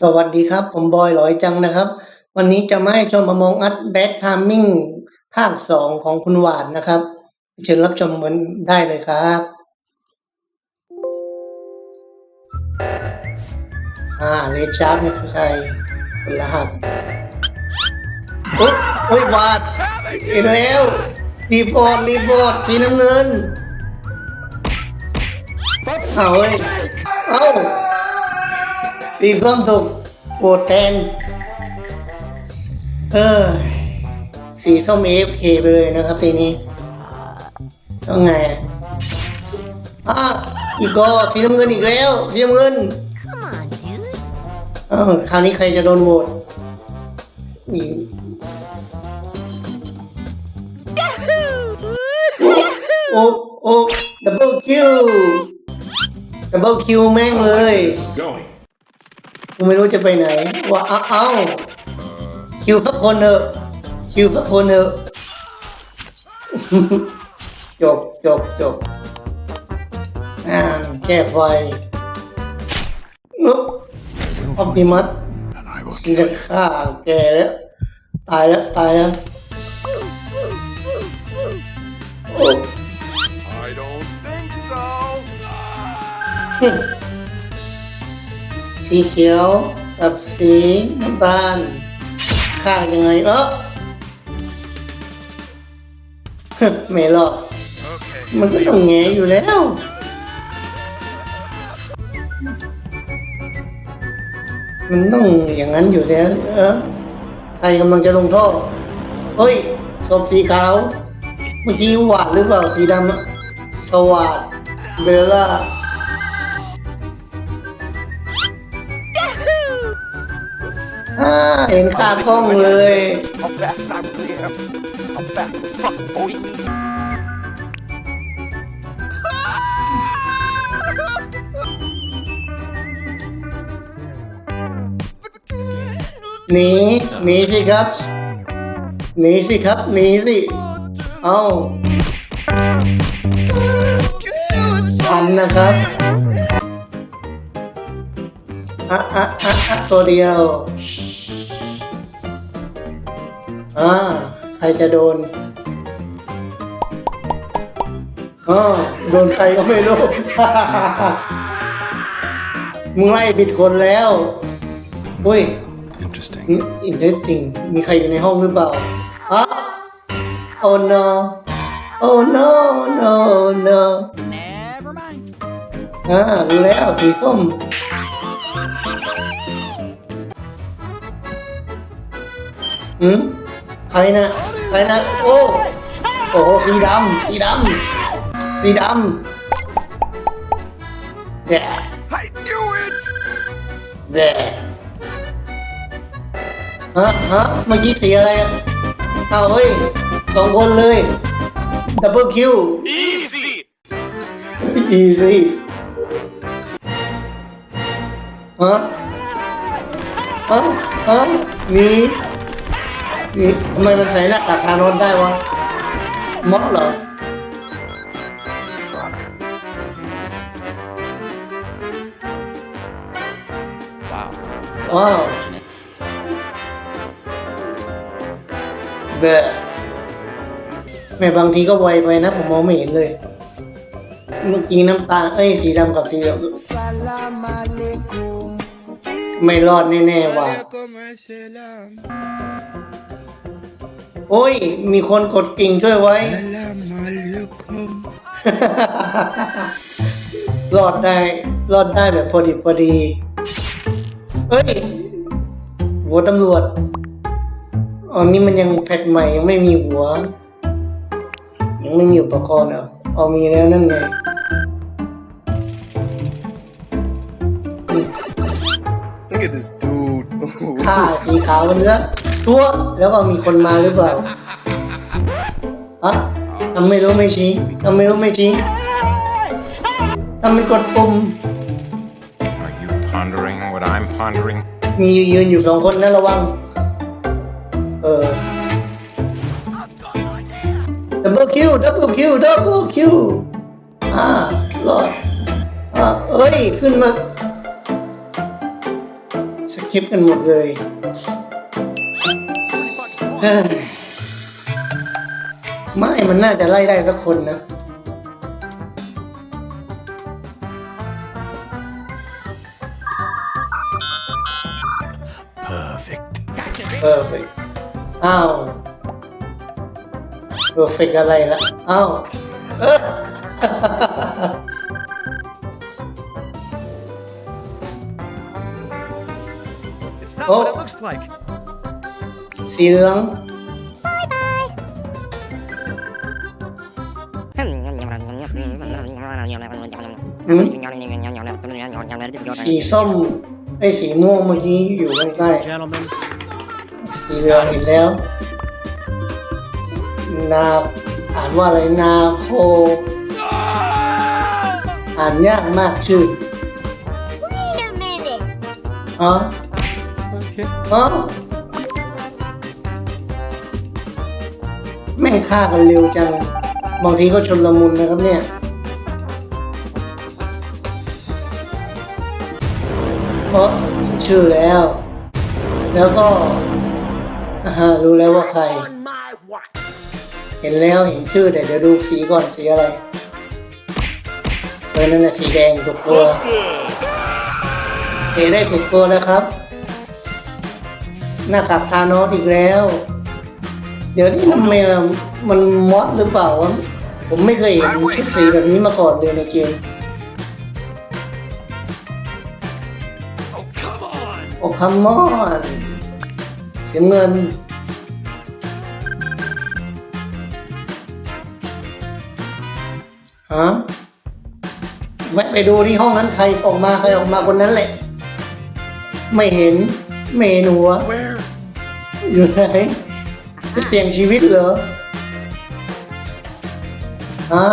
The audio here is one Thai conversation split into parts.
สวัสดีครับ ผมบอยหลอยจังนะครับ วันนี้จะมาให้ชมมามองอัดแบ็ t ไทมมิ่งภาคสองของคุณหวานนะครับ เชิญรับชมมันได้เลยครับอ่าเลชาร์ดนี่คือใครเป็นรหัสโอ๊ยโอ้ยวาดเห็นแล้วรีพอร์ตรีพอร์ตสีน้ำเงินเอาเฮ้ยเอ้า สีส้มถูกโหวตแทนเออ สีส้ม AFK ไปเลยนะครับทีนี้ต้องไงอะอะอีกก็สีน้ำเงินอีกแล้วสีน้ำเงิน Come on, dude. เออคราวนี้ใครจะโดนโหวตนี่โอ้โอ้ดับเบิลคิวดับเบิลคิวแม่งเลย going. กูไม่รู้จะไปไหน ว่าเอ้าเอ้าคิวสักคนเถอะคิวสักคนเถอะจบจบจบอ่าแก้ไฟนุ๊บออปติมัสจะฆ่าแกแล้ว ตายแล้วตายแล้วโอ้ I don't think so. สีเขียวกับสีน้ำตาลฆ่ายังไงเออไม่หรอก Okay. มันก็ต้องแงอยู่แล้วมันต้องอย่างนั้นอยู่แล้วเออใครกำลังจะลงโทษเฮ้ยศพสีขาว เมื่อกี้หวาดหรือเปล่าสีดำอะสวัสดเบลล่า อ่าเห็นคากล้องเลย I'm fast, I'm clear. I'm fast as fuck, boy. หนีหนีสิครับ หนีสิครับ หนีสิ เอาทันนะครับ อะอะอะอะตัวเดียว อ่าใครจะโดนอ๋อโดนใครก็ไม่รู้ มึงไล่ผิดคนแล้วอุ้ย Interesting. อินเทอร์จริงมีใครอยู่ในห้องหรือเปล่าฮะโอ้ no โอ้ no no no Never mind. อ่ารู้แล้วสีส้ม อืมใครนะใครนะโอ้โอ้โหสีดำสีดำสีดำแดะ I knew it! แดะฮะฮะเมื่อกี้สีอะไรอะเอาเฮ้ยสองคนเลยดับเบิลคิว Easy! อีซี่ฮะฮะฮะนี่นี่ ทำไมมันใส่หน้ากากทานอนได้วะม็อกเหรอ Wow. ว้าวเบะแม่บางทีก็ไวไปนะ ผมมองไม่เห็นเลย เมื่อกี้น้ำตา เอ้ย สีดำกับสีเหลืองไม่รอดแน่ ๆ ว่ะ โอ้ย มีคนกดกิ่งช่วยไว้ รอดได้ รอดได้แบบพอดีพอดีเฮ้ย หัวตำรวจ อ๋อ นี่มันยังแพทใหม่ยังไม่มีหัว ยังไม่มีอุปกรณ์เหรอเอามีแล้วนั่นไง Look at this dude. ค่าสีขาวมันเนื้อ ทั่วแล้วก็มีคนมาหรือเปล่าอะทำไม่รู้ไม่ชี้ทำไม่รู้ไม่ชี้ทำเป็นกดปุ่ม Are you pondering what I'm pondering? มียืนอยู่สองคนนะระวัง เออดับเบิลคิวดับเบิลคิวดับเบิลคิวอ่ารอดอ่าเอ้ย ขึ้นมาสคลิปกันหมดเลย ไม่มันน่าจะไล่ได้สักคนนะ Perfect. Gotcha, bitch. เพอร์เฟกอ้าวเพอร์เฟกอะไรละอ้าวเออ It's not Oh. what it looks like. สีเหลืองหืมสีส้มไอ้สีม่วงเมื่อกี้อยู่ข้างใต้ Gentlemen, สีเหลืองเห็นแล้ว นาอ่านว่าอะไรนาโค อ่านยากมากชื่อ Wait a minute. อ๋ งฆ่ากันเร็วจัง บางทีก็ชนละมุนนะครับเนี่ย เพราะเห็นชื่อแล้ว แล้วก็อ่ารู้แล้วว่าใคร เห็นแล้วเห็นชื่อแต่เดี๋ยวดูสีก่อนสีอะไรเออนั่นน่ะสีแดงถูกตัวเอได้ถูกตัวแล้วครับ หน้ากากทานอสอีกแล้ว เดี๋ยวนี้ทำไมมันมอดหรือเปล่าวะผมไม่เคยเห็นชุดสีแบบนี้มาก่อนเลยในเกม Oh, come on. โอ้คัมมอนเสียเงินฮะแวะไปดูที่ห้องนั้นใครออกมาใครออกมาคนนั้นแหละ ไม่เห็น ไม่เห็นหัว Where? อยู่ไหน จะเสี่ยงชีวิตเหรอ อ่า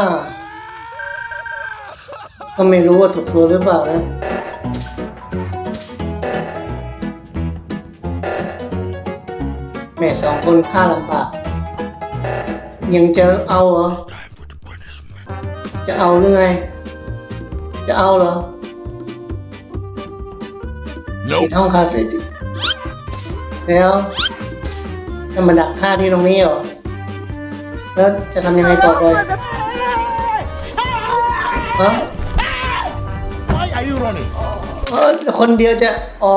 ก็ไม่รู้ว่าถูกตัวหรือเปล่านะแม่สองคนฆ่าลำบาก ยังจะเอาเหรอ จะเอาหรือไง จะเอาเหรอ Nope. ปิดห้องคาเฟ่ดิแล้ว จะมาดักฆ่าที่ตรงนี้เหรอ แล้วจะทำยังไงต่อไปฮะ Why are you running? เออคนเดียวจะ อ๋อ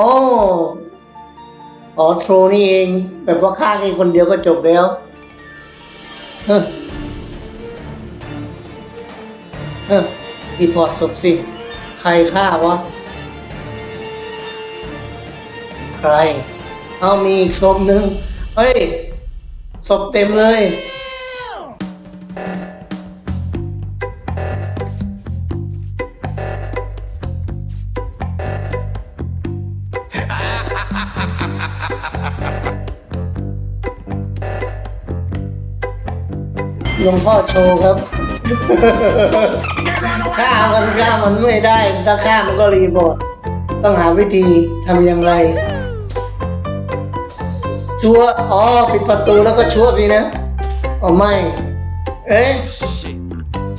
อ๋อโทรนี่เอง แบบว่าฆ่าแค่คนเดียวก็จบแล้วเฮ้อเฮ้อรีพอร์ตศพสิ ใครฆ่าวะ ใคร เอามีอีกศพหนึ่ง เฮ้ยศพเต็มเลย ลงพ่อโชว์ครับ ฆ่ามันฆ่ามันไม่ได้ ถ้าฆ่ามันก็รีบอร์ดต้องหาวิธีทำอย่างไร ชั่วอ๋อปิดประตูแล้วก็ชั่วร์สินะอ๋อไม่เอ๊ะ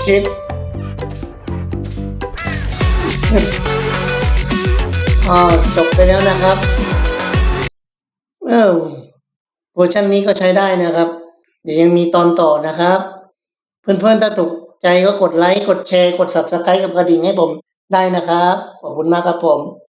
ชิปอ๋อจบไปแล้วนะครับเออเวอร์ชันนี้ก็ใช้ได้นะครับ เดี๋ยวยังมีตอนต่อนะครับ เพื่อนๆถ้าถูกใจก็กดไลค์ กดแชร์ กด subscribe กับกระดิ่งให้ผมได้นะครับ ขอบคุณมากครับผม